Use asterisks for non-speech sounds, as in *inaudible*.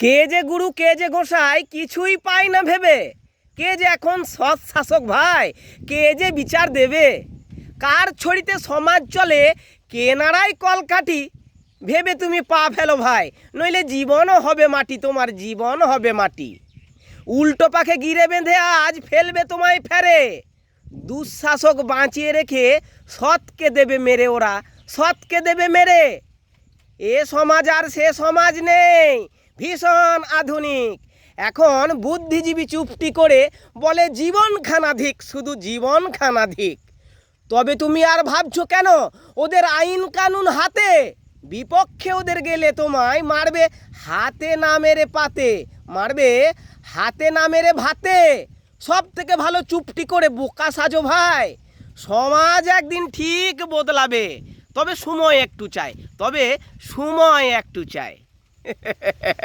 কে যে গুরু, কে যে গোসাই কিছুই পায় না ভেবে। কে যে এখন সৎ শাসক ভাই, কে যে বিচার দেবে। কার ছড়িতে সমাজ চলে, কে নাড়াই কলকাঠি। ভেবে তুমি পা ফেলো ভাই, নইলে জীবনও হবে মাটি, তোমার জীবন হবে মাটি। উল্টো পাখে গিরে বেঁধে আজ ফেলবে তোমায় ফেরে। দুঃশাসক বাঁচিয়ে রেখে সৎকে দেবে মেরে ওরা, সৎকে দেবে মেরে। এ সমাজ আর সে সমাজ নেই ভীষণ আধুনিক। এখন বুদ্ধিজীবী চুপটি করে বলে জীবন খানাধিক শুধু জীবন খানাধিক তবে তুমি আর ভাবছ কেন? ওদের আইন কানুন হাতে। বিপক্ষে ওদের গেলে তোমায় মারবে হাতে না মেরে পাতে। মারবে হাতে না মেরে ভাতে। সব থেকে ভালো চুপটি করে বোকা সাজো ভাই। সমাজ একদিন ঠিক বদলাবে। তবে সময় একটু চাই তবে সময় একটু চাই *laughs*